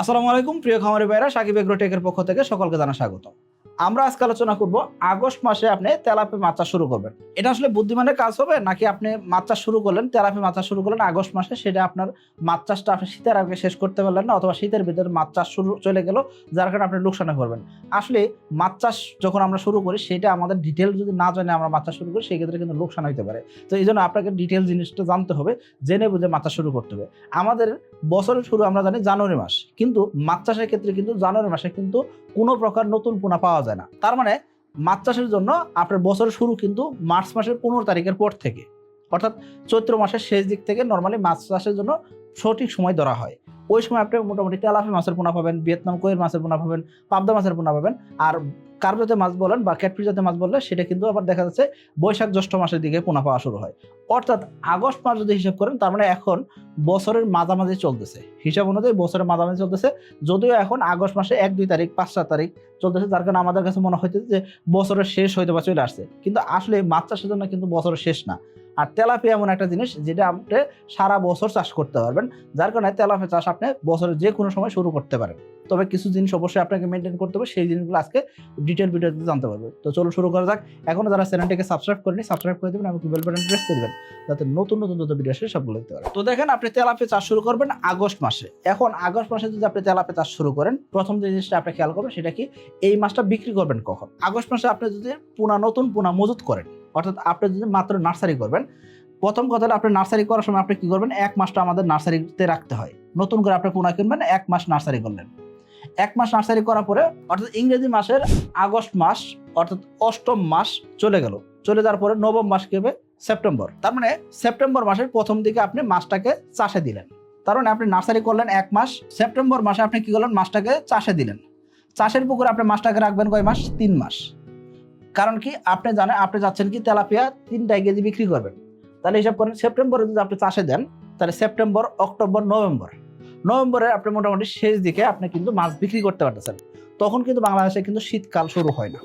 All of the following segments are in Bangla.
আসসালামু আলাইকুম প্রিয় খামারি ভাইরা সাকিব এগ্রোটেকের পক্ষ থেকে সকলকে জানা স্বাগত আমরা আজকে আলোচনা করব আগস্ট মাসে আপনি তেলাপি মাছ চাষ শুরু করবেন। এটা আসলে বুদ্ধিমানের কাজ হবে, নাকি আপনি মাছ চাষ শুরু করলেন, তেলাপি মাছ শুরু করলেন আগস্ট মাসে, সেটা আপনার মাছ চাষটা আপনি শীতের আগে শেষ করতে পারলেন না, অথবা শীতের ভিতরে মাছ চাষ শুরু চলে গেল, যার কারণে আপনি লোকসানে করবেন আসলে মাছ চাষ যখন আমরা শুরু করি, সেটা আমাদের ডিটেল যদি না জানে আমরা মাছ শুরু করি সেই ক্ষেত্রে কিন্তু লোকসান হতে পারে। তো এই জন্য আপনাকে ডিটেল জিনিসটা জানতে হবে, জেনে বুঝে মাছ চাষ শুরু করতে হবে। আমাদের বছরের শুরু আমরা জানি জানুয়ারি মাস, কিন্তু মাছ চাষের ক্ষেত্রে কিন্তু জানুয়ারি মাসে কিন্তু কোনো প্রকার নতুন পোনা পাওয়া যায় না। তার মানে মাছ চাষের জন্য আপনার বছরের শুরু কিন্তু মার্চ মাসের পনেরো তারিখের পর থেকে। অর্থাৎ চৈত্র মাসের শেষ দিক থেকে নর্মালি মাছ চাষের জন্য সঠিক সময় ধরা হয়। ওই সময় আপনি মোটামুটি তেলাফি মাছের পোনা পাবেন, ভিয়েতনাম কোয়ের মাছের পোনা পাবেন, পাবদা মাছের পোনা পাবেন। আর কার্প জাতীয় মাছ বলেন বা ক্যাটফিস জাতীয় মাছ বললে সেটা কিন্তু আবার দেখা যাচ্ছে বৈশাখ জ্যৈষ্ঠ মাসের দিকে পোনা পাওয়া শুরু হয়। অর্থাৎ আগস্ট মাস যদি হিসাব করেন, তার মানে এখন বছরের মাঝামাঝি চলতেছে। হিসাব অনুযায়ী বছরের মাঝামাঝি চলতেছে। যদিও এখন আগস্ট মাসে এক, দুই তারিখ, পাঁচ, সাত তারিখ চলতেছে, যার কারণে আমাদের কাছে মনে হইতেছে যে বছরের শেষ হইতে বা চলে আসছে। কিন্তু আসলে মাছ চাষের জন্য কিন্তু বছরের শেষ না। আর তেলাপিয়া এমন একটা জিনিস যেটা আপনি সারা বছর চাষ করতে পারবেন, যার কারণে তেলাপিয়া চাষ আপনি বছরের যে কোনো সময় শুরু করতে পারেন। তবে কিছু জিনিস অবশ্যই আপনাকে মেনটেন করতে হবে, সেই জিনিসগুলো আজকে ডিটেল ভিডিওতে জানতে পারবে। তো চলো শুরু করা যাক। এখনও যারা চ্যানেলটিকে সাবস্ক্রাইব করেনি সাবস্ক্রাইব করে দেবেন এবং বেল বাটন প্রেস করে দেবেন যাতে নতুন নতুন যত ভিডিও আসে, সবগুলো দেখতে পারেন। তো দেখেন, আপনি তেলাপে চাষ শুরু করবেন আগস্ট মাসে। এখন আগস্ট মাসে যদি আপনি তেলাপে চাষ শুরু করেন, প্রথম যে জিনিসটা আপনি খেয়াল করবেন সেটা কি? এই মাছটা বিক্রি করবেন কখন? আগস্ট মাসে আপনি যদি পোনা, নতুন পোনা মজুত করেন অর্থাৎ আপনি যদি মাত্র নার্সারি করবেন, প্রথম কথা হলো আপনি নার্সারি করার সময় আপনি কি করবেন? এক মাসটা আমাদের নার্সারিতে রাখতে হয়। নতুন করে আপনি পোনা কিনবেন, এক মাস নার্সারি করলেন। এক মাস নার্সারি করার পরে, অর্থাৎ ইংরেজি মাসের আগস্ট মাস, অর্থাৎ অষ্টম মাস চলে গেল। চলে যাওয়ার পরে নবম মাস কি হবে? সেপ্টেম্বর। তার মানে সেপ্টেম্বর মাসের প্রথম দিকে আপনি মাছটাকে চাষে দিলেন। তার মানে আপনি নার্সারি করলেন এক মাস, সেপ্টেম্বর মাসে আপনি কি করলেন? মাছটাকে চাষে দিলেন। চাষের পুকুরে আপনি মাছটাকে রাখবেন কয় মাস? তিন মাস। কারণ কি, আপনি জানেন, আপনি যাচ্ছেন কি তেলাপিয়া তিনটায় কেজি বিক্রি করবেন। তাহলে হিসাব করেন, সেপ্টেম্বরে যদি আপনি চাষে দেন, তাহলে সেপ্টেম্বর, অক্টোবর, নভেম্বর। নভেম্বরে আপনি মোটামুটি শেষ দিকে আপনি কিন্তু মাছ বিক্রি করতে পারতেছেন। তখন কিন্তু বাংলাদেশে কিন্তু শীতকাল শুরু হয় না।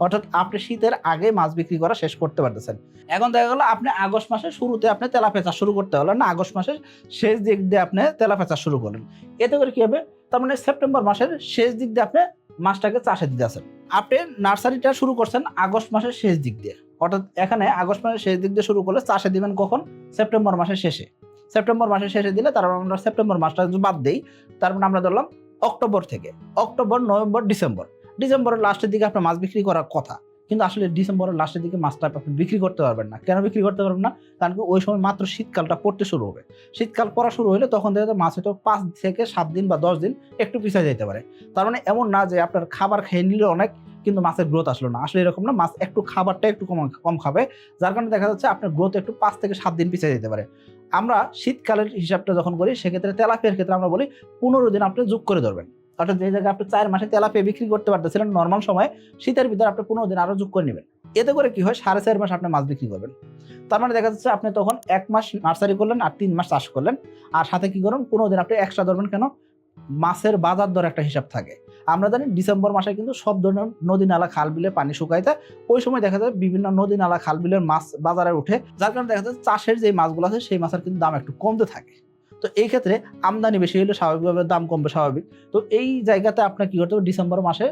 অর্থাৎ আপনি শীতের আগে মাছ বিক্রি করা শেষ করতে পারতেছেন। এখন দেখা গেলো, আপনি আগস্ট মাসের শুরুতে আপনি তেলাপিয়া চাষ শুরু করতে হলেন না, আগস্ট মাসের শেষ দিক দিয়ে আপনি তেলাপিয়া চাষ শুরু করলেন। এতে করে কি হবে? তার মানে সেপ্টেম্বর মাসের শেষ দিক দিয়ে আপনি মাছটাকে চাষে দিতে আছেন। আপনি নার্সারিটা শুরু করছেন আগস্ট মাসের শেষ দিক দিয়ে। অর্থাৎ এখানে আগস্ট মাসের শেষ দিক দিয়ে শুরু করলে চাষে দিবেন কখন? সেপ্টেম্বর মাসের শেষে। সেপ্টেম্বর মাসের শেষে দিলে তারপর আমরা সেপ্টেম্বর মাসটা বাদ দিই তারপর আমরা ধরলাম অক্টোবর থেকে। October, November, December. ডিসেম্বরের লাস্টের দিকে আপনার মাছ বিক্রি করার কথা। কিন্তু আসলে ডিসেম্বরের লাস্টের দিকে মাছটা আপনি বিক্রি করতে পারবেন না। কেন বিক্রি করতে পারবেন না? কারণ কি ওই সময় মাত্র শীতকালটা পড়তে শুরু হবে। শীতকাল পড়া শুরু হলে তখন দেখা যায় মাছ হয়তো পাঁচ থেকে সাত দিন বা দশ দিন একটু পিছিয়ে যেতে পারে। তার মানে এমন না যে আপনার খাবার খেয়ে নিলে অনেক, কিন্তু মাছের গ্রোথ আসলো না। আসলে এরকম না, মাছ একটু খাবারটা একটু কম কম খাবে। যার কারণে দেখা যাচ্ছে আপনার গ্রোথ একটু পাঁচ থেকে সাত দিন পিছিয়ে যেতে পারে। আমরা শীতকালের হিসাবটা যখন করি, সেক্ষেত্রে তেলাপিয়ার ক্ষেত্রে আমরা বলি, পনেরো দিন আপনি যোগ করে ধরবেন। অর্থাৎ যে জায়গায় আপনি চার মাসে তেলাপিয়া বিক্রি করতে পারতেছিলেন নর্মাল সময়, শীতের ভিতরে আপনি পনেরো দিন আরও যোগ করে নেবেন। এতে করে কি হয়? সাড়ে চার মাস আপনি মাছ বিক্রি করবেন। তার মানে দেখা যাচ্ছে আপনি তখন এক মাস নার্সারি করলেন আর তিন মাস চাষ করলেন। আর সাথে কি করুন? পনেরো দিন আপনি এক্সট্রা ধরবেন কেন? মাছের বাজার দর একটা হিসাব থাকে। আমরা জানি ডিসেম্বর মাসে কিন্তু সব ধরনের নদী নালা, খাল বিলে পানি শুকায় যায়। ওই সময় দেখা যায় বিভিন্ন নদী নালা, খাল বিলের মাছ বাজারে উঠে। যার কারণে দেখা যায় চাষের যে মাছগুলো আছে, সেই মাছের কিন্তু দাম একটু কমতে থাকে। তো এই ক্ষেত্রে আমদানি বেশি হলে স্বাভাবিকভাবে দাম কমবে স্বাভাবিক। তো এই জায়গাতে আপনার কি করতে হবে? ডিসেম্বর মাসে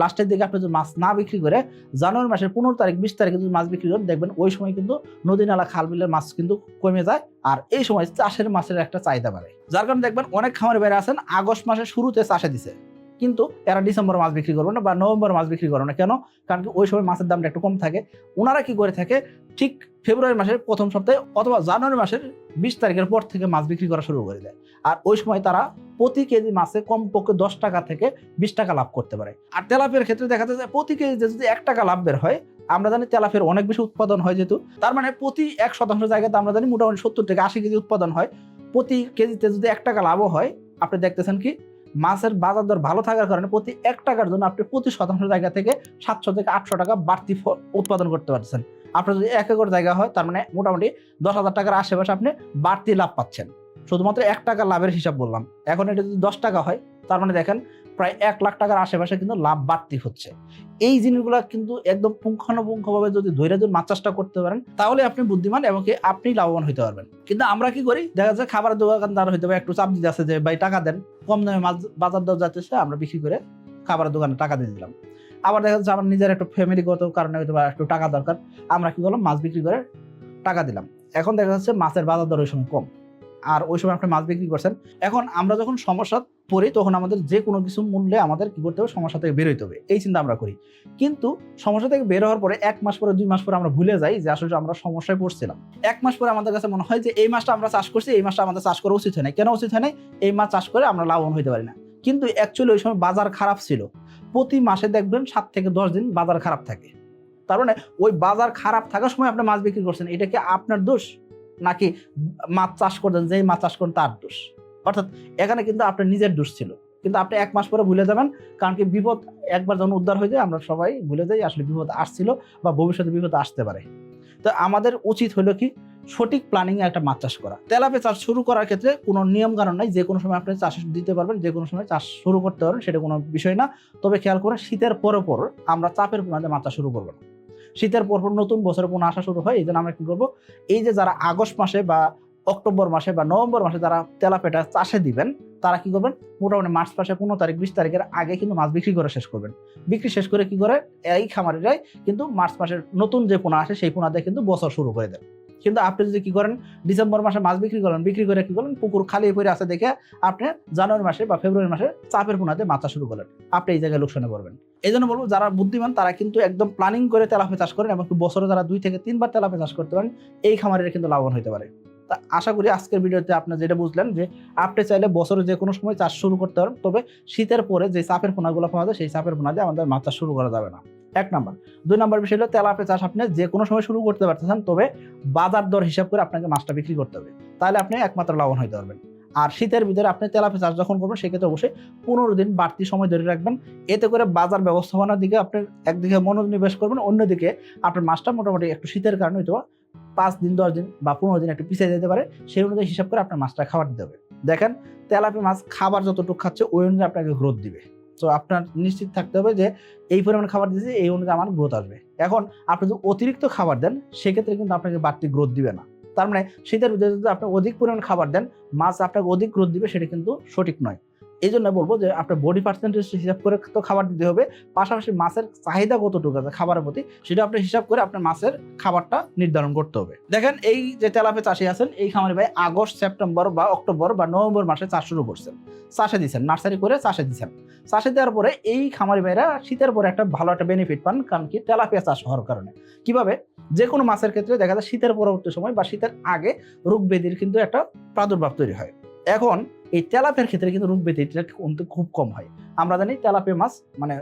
লাস্টের দিকে আপনি যদি মাছ না বিক্রি করে জানুয়ারি মাসের পনেরো তারিখ, বিশ তারিখে যদি মাছ বিক্রি করেন, দেখবেন ওই সময় কিন্তু নদী নালা, খাল বিলের মাছ কিন্তু কমে যায় আর এই সময় চাষের মাছের একটা চাহিদা বাড়ে। যার কারণে দেখবেন অনেক খামারে বেড়ে আছেন, আগস্ট মাসের শুরুতে চাষে দিছে। কিন্তু এরা ডিসেম্বর মাছ বিক্রি করবে না বা নভেম্বর মাছ বিক্রি করবে না। কেন? কারণ কি ওই সময় মাছের দামটা একটু কম থাকে। ওনারা কি করে থাকে? ঠিক ফেব্রুয়ারি মাসের প্রথম সপ্তাহে অথবা জানুয়ারি মাসের বিশ তারিখের পর থেকে মাছ বিক্রি করা শুরু করে দেয়। আর ওই সময় তারা প্রতি কেজি মাছে কমপক্ষে দশ টাকা থেকে বিশ টাকা লাভ করতে পারে। আর তেলাপিয়ার ক্ষেত্রে দেখা যায় যে প্রতি কেজিতে যদি এক টাকা লাভ বের হয়, আমরা জানি তেলাপিয়ার অনেক বেশি উৎপাদন হয় যেহেতু। তার মানে প্রতি এক শতাংশ জায়গাতে আমরা জানি মোটামুটি সত্তর থেকে আশি কেজি উৎপাদন হয়। প্রতি কেজিতে যদি এক টাকা লাভও হয়, আপনি দেখতেছেন কি মাছের বাজার দর ভালো থাকার কারণে প্রতি এক টাকার জন্য আপনি প্রতি শতাংশ জায়গা থেকে সাতশো থেকে আটশো টাকা বাড়তি উৎপাদন করতে পারছেন আপনার যদি এক একর জায়গা হয়, তার মানে মোটামুটি দশ হাজার টাকার আশেপাশে আপনি বাড়তি লাভ পাচ্ছেন। শুধুমাত্র এক টাকা লাভের হিসাব বললাম। এখন এটা যদি দশ টাকা হয়, তার মানে দেখেন প্রায় এক লাখ টাকার আশেপাশে কিন্তু লাভ বাড়তি হচ্ছে। এই জিনিসগুলো কিন্তু একদম পুঙ্খানুপুঙ্খভাবে যদি ধৈর্য ধরে মাছ চাষটা করতে পারেন, তাহলে আপনি বুদ্ধিমান এবং আপনি লাভবান হতে পারবেন। কিন্তু আমরা কি করি? দেখা যাচ্ছে খাবার দোকানদার হইতে পারে একটু চাপ দিতে আছে যে, ভাই, টাকা দেন। কম দামে মাছ বাজার দর যাচ্ছে, আমরা বিক্রি করে খাবারের দোকানে টাকা দিয়ে দিলাম। আবার দেখা যাচ্ছে আমার নিজের একটু ফ্যামিলিগত কারণে হয়তো বা একটু টাকা দরকার, আমরা কি করলাম? মাছ বিক্রি করে টাকা দিলাম। এখন দেখা যাচ্ছে মাছের বাজার দর ওই সময় কম। আর ওই সময় আপনি মাছ বিক্রি করছেন। এখন আমরা যখন সমস্যা পড়ি, তখন আমাদের যে কোনো কিছু মূল্যে আমাদের কি করতে হবে? সমস্যা থেকে বের হইতে হবে। এই চিন্তা আমরা করি। কিন্তু সমস্যা থেকে বের হওয়ার পরে এক মাস পরে, দুই মাস পরে আমরা ভুলে যাই যে আসলে আমরা সমস্যায় পড়ছিলাম। এক মাস পরে আমাদের কাছে মনে হয় যে এই মাসটা আমরা চাষ করছি, এই মাসটা আমাদের চাষ করা উচিত হয় না কেন উচিত হয় না এই মাছ চাষ করে আমরা লাভবান হইতে পারি না। কিন্তু অ্যাকচুয়ালি ওই সময় বাজার খারাপ ছিল। প্রতি মাসে দেখবেন সাত থেকে দশ দিন বাজার খারাপ থাকে। তার মানে ওই বাজার খারাপ থাকার সময় আপনি মাছ বিক্রি করছেন। এটা কি আপনার দোষ? নাকি মাছ চাষ করতেন, যেই মাছ চাষ করেন তার দোষ। অর্থাৎ এখানে কিন্তু আপনার নিজের দোষ ছিল। কিন্তু আপনি এক মাস পরে ভুলে যাবেন, কারণ কি বিপদ একবার যখন উদ্ধার হয়ে যায়, আমরা সবাই ভুলে যাই আসলে বিপদ আসছিল বা ভবিষ্যতে বিপদ আসতে পারে। তো আমাদের উচিত হলো কি, সঠিক প্ল্যানিং এ একটা মাছ চাষ করা। তেলাপে চাষ শুরু করার ক্ষেত্রে কোনো নিয়ম কারণ নাই, যে কোনো সময় আপনি চাষ দিতে পারবেন, যে কোনো সময় চাষ শুরু করতে পারবেন, সেটা কোনো বিষয় না। তবে খেয়াল করে শীতের পরে পর আমরা চাপের পোনাতে মাছ চাষ শুরু করব না। শীতের পর পর নতুন বছরের পোনা আসা শুরু হয় এই জন্য আমরা কি করব? এই যে যারা আগস্ট মাসে বা অক্টোবর মাসে বা নভেম্বর মাসে যারা তেলাপেটা চাষে দিবেন, তারা কি করবেন? মোটামুটি মার্চ মাসে পনেরো তারিখ, বিশ তারিখের আগে কিন্তু মাছ বিক্রি করে শেষ করবেন। বিক্রি শেষ করে কি করে? এই খামারিরাই কিন্তু মার্চ মাসের নতুন যে পোনা আসে, সেই পোনা দিয়ে কিন্তু বছর শুরু করে দেন। কিন্তু আপনি যদি কি করেন, ডিসেম্বর মাসে মাছ বিক্রি করেন, বিক্রি করে কি করেন? পুকুর খালি পড়ে আছে দেখে আপনি জানুয়ারি মাসে বা ফেব্রুয়ারি মাসে চাপের পোনাতে চাষ শুরু করেন। আপনি এই জায়গায় লোকসানে পড়বেন। এই জন্য বলব, যারা বুদ্ধিমান তারা কিন্তু একদম প্ল্যানিং করে তেলাপে চাষ করেন এবং বছরে যারা দুই থেকে তিনবার তেলাপে চাষ করতে পারেন, এই খামারের কিন্তু লাভবান হতে পারে। তা আশা করি আজকের ভিডিওতে আপনি যেটা বুঝলেন যে, আপনি চাইলে বছরে যে কোনো সময় চাষ শুরু করতে পারেন, তবে শীতের পরে যে চাপের পোনাগুলো পাওয়া যায়, সেই চাপের পোনা দিয়ে আমাদের মাছ চাষ শুরু করা যাবে না। এক নাম্বার। দুই নাম্বার বিষয় হলো তেলাপে চাষ আপনি যে কোনো সময় শুরু করতে পারতেছেন, তবে বাজার দর হিসাব করে আপনাকে মাছটা বিক্রি করতে হবে। তাহলে আপনি একমাত্র লাভবান হতে পারবেন। আর শীতের ভিতরে আপনি তেলাপে চাষ যখন করবেন, সেক্ষেত্রে অবশ্যই পনেরো দিন বাড়তি সময় ধরে রাখবেন। এতে করে বাজার ব্যবস্থাপনার দিকে আপনি একদিকে মনোনিবেশ করবেন, অন্যদিকে আপনার মাছটা মোটামুটি একটু শীতের কারণে হয়তো পাঁচ দিন, দশ দিন বা পনেরো দিন একটু পিছিয়ে যেতে পারে, সেই অনুযায়ী হিসাব করে আপনার মাছটা খাবার দিতে হবে। দেখেন তেলাপি মাছ খাবার যতটুকু খাচ্ছে, ওই অনুযায়ী আপনাকে গ্রোথ দিবে। তো আপনার নিশ্চিত থাকতে হবে যে এই পরিমাণ খাবার দিয়েছি, এই অনুযায়ী আমার গ্রোথ আসবে। এখন আপনি যদি অতিরিক্ত খাবার দেন, সেক্ষেত্রে কিন্তু আপনাকে বাড়তি গ্রোথ দিবে না। তার মানে শীতের যদি আপনি অধিক পরিমাণ খাবার দেন, মাছ আপনাকে অধিক গ্রোথ দিবে, সেটা কিন্তু সঠিক নয়। এই জন্য বলব যে আপনার বডি পার্সেন্টেজ হিসাব করে তো খাবার দিতে হবে। পাশাপাশি মাছের চাহিদা কতটুকু আছে খাবারের প্রতি, সেটা আপনি হিসাব করে আপনার মাছের খাবারটা নির্ধারণ করতে হবে। দেখেন এই যে তেলাপে চাষি আছেন, এই খামারি ভাই আগস্ট, সেপ্টেম্বর বা অক্টোবর বা নভেম্বর মাসে চাষ শুরু করছেন। চাষে দিচ্ছেন, নার্সারি করে চাষে দিচ্ছেন। চাষে দেওয়ার পরে এই খামারি ভাইরা শীতের পরে একটা ভালো একটা বেনিফিট পান, কারণ কি তেলাপিয়া চাষ হওয়ার কারণে। কীভাবে? যে কোনো মাছের ক্ষেত্রে দেখা যায় শীতের পরবর্তী সময় বা শীতের আগে রোগ ব্যাধির কিন্তু একটা প্রাদুর্ভাব তৈরি হয়। এখন এই তেলাপের ক্ষেত্রে কিন্তু রোগ ব্যাধিটা কিন্তু খুব কম হয়। আমরা জানি তেলাপিয়া মাছ মানে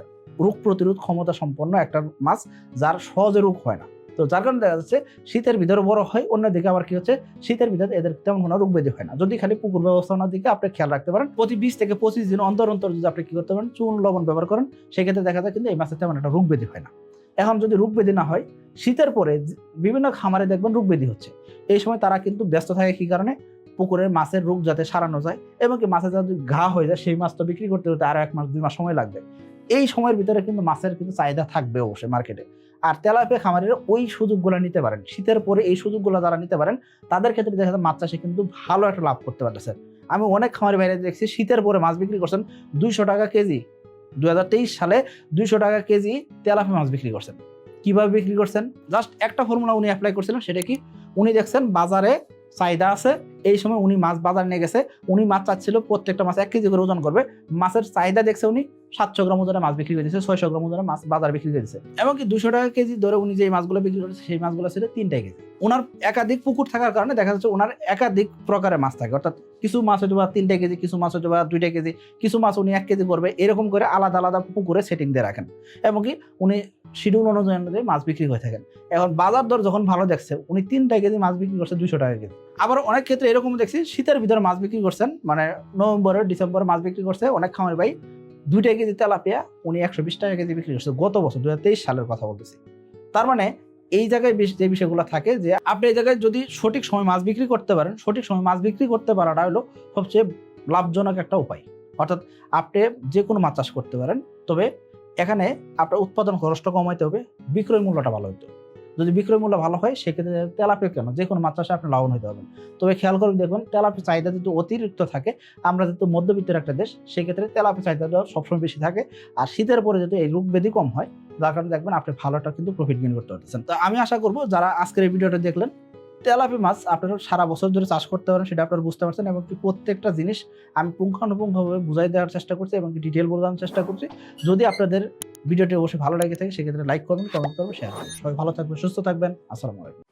রোগ প্রতিরোধ ক্ষমতা সম্পন্ন একটা মাছ যার সহজে রোগ হয় না। তো যার কারণে দেখা যাচ্ছে শীতের ভিতরে বড় হয়, অন্যদিকে আবার কি হচ্ছে শীতের ভিতরে এদের তেমন কোনো রোগ ব্যাধি হয় না। যদি খালি পুকুর ব্যবস্থাপনার দিকে আপনি খেয়াল রাখতে পারেন, প্রতি বিশ থেকে পঁচিশ দিন অন্তর অন্তর যদি আপনি কি করতে পারেন, চুন, লবণ ব্যবহার করেন, সেক্ষেত্রে দেখা যায় কিন্তু এই মাছের তেমন একটা রোগ ব্যাধি হয় না। এখন যদি রোগ ব্যাধি না হয়, শীতের পরে বিভিন্ন খামারে দেখবেন রোগ ব্যাধি হচ্ছে। এই সময় তারা কিন্তু ব্যস্ত থাকে কি কারণে? পুকুরের মাছের রোগ যাতে সারানো যায় এবং কি মাছের যাতে ঘা হয়ে যায়, সেই মাছ তো বিক্রি করতে করতে আরও এক মাস, দুই মাস সময় লাগবে। এই সময়ের ভিতরে কিন্তু মাছের কিন্তু চাহিদা থাকবে অবশ্যই মার্কেটে আর তেলাপিয়া খামারের ওই সুযোগগুলো নিতে পারেন। শীতের পরে এই সুযোগগুলো যারা নিতে পারেন, তাদের ক্ষেত্রে দেখা যায় মাছ চাষে কিন্তু ভালো একটা লাভ করতে পারতেছে। আমি অনেক খামারি বাইরে দেখছি শীতের পরে মাছ বিক্রি করছেন দুইশো টাকা কেজি। দু হাজার তেইশ সালে দুইশো টাকা কেজি তেলাপিয়া মাছ বিক্রি করছেন। কীভাবে বিক্রি করছেন? জাস্ট একটা ফর্মুলা উনি অ্যাপ্লাই করছিলেন, সেটা কি? উনি দেখছেন বাজারে চাহিদা আছে এই সময় উনি মাছ বাজার নিয়ে গেছে, উনি মাছ চাচ্ছিল প্রত্যেকটা মাছ এক কেজি করে ওজন করবে। মাছের চাহিদা দেখছে উনি সাতশো গ্রাম ওজনে মাছ বিক্রি করে দিচ্ছে ছয়শো গ্রাম ওজনে মাছ বাজার বিক্রি করে দিচ্ছে এমনকি দুশো টাকা কেজি ধরে উনি যে মাছগুলো বিক্রি করেছে, সেই মাছগুলো ছিল তিনটাই কেজি। ওনার একাধিক পুকুর থাকার কারণে দেখা যাচ্ছে ওনার একাধিক প্রকারের মাছ থাকে। অর্থাৎ কিছু মাছ হয়তো বা তিনটা কেজি, কিছু মাছ হয়তো বা দুইটা কেজি, কিছু মাছ উনি এক কেজি করবে এরকম করে আলাদা আলাদা পুকুরে সেটিং দিয়ে রাখেন। এমনকি উনি শিডিউল অনুযায়ী অনুযায়ী মাছ বিক্রি হয়ে থাকেন। এখন বাজার দর যখন ভালো দেখছে, উনি তিনটা কেজি মাছ বিক্রি করছে দুশো টাকা কেজি। আবার অনেক ক্ষেত্রে এরকম দেখছি, শীতের ভিতরে মাছ বিক্রি করছেন মানে নভেম্বরে ডিসেম্বরে মাছ বিক্রি করছে অনেক খামারি ভাই দুইটা কেজি তেলাপিয়া উনি একশো বিশ টাকা কেজি বিক্রি করছে। গত বছর দু হাজার তেইশ সালের কথা বলতেছি। তার মানে এই জায়গায় যে বিষয়গুলো থাকে যে আপনি এই জায়গায় যদি সঠিক সময় মাছ বিক্রি করতে পারেন, সঠিক সময় মাছ বিক্রি করতে পারাটা হলো সবচেয়ে লাভজনক একটা উপায়। অর্থাৎ আপনি যে কোনো মাছ চাষ করতে পারেন, তবে এখানে আপনার উৎপাদন খরচটা কমাইতে হবে, বিক্রয় মূল্যটা ভালো হইতে হবে। যদি বিক্রয় মূল্য ভালো হয়, সেক্ষেত্রে তেলাপিয়া কেন? যে কোনো মাছ চাষে আপনি লাভবান হতে পারবেন। তবে খেয়াল করে দেখবেন তেলাপির চাহিদা যদি অতিরিক্ত থাকে, আমরা যেহেতু মধ্যবিত্তের একটা দেশ, সেক্ষেত্রে তেলাপির চাহিদাটা সবসময় বেশি থাকে। আর শীতের পরে যদি এই রোগ ব্যাধি কম হয়, যার কারণে দেখবেন আপনি ভালোটা কিন্তু প্রফিট গেইন করতে পারতেছেন। তো আমি আশা করব যারা আজকের এই ভিডিওটা দেখলেন তেলাপি মাছ আপনারা সারা বছর ধরে চাষ করতে পারেন, সেটা আপনারা বুঝতে পারছেন এবং প্রত্যেকটা জিনিস আমি পুঙ্খানুপুঙ্খভাবে বুঝাই দেওয়ার চেষ্টা করছি এবং ডিটেল বোঝানোর চেষ্টা করছি। যদি আপনাদের ভিডিওটি অবশ্যই ভালো লাগে থাকে, সেক্ষেত্রে লাইক করবেন কমেন্ট করবেন শেয়ার করবেন। সবাই ভালো থাকবেন, সুস্থ থাকবেন। আসসালামু আলাইকুম।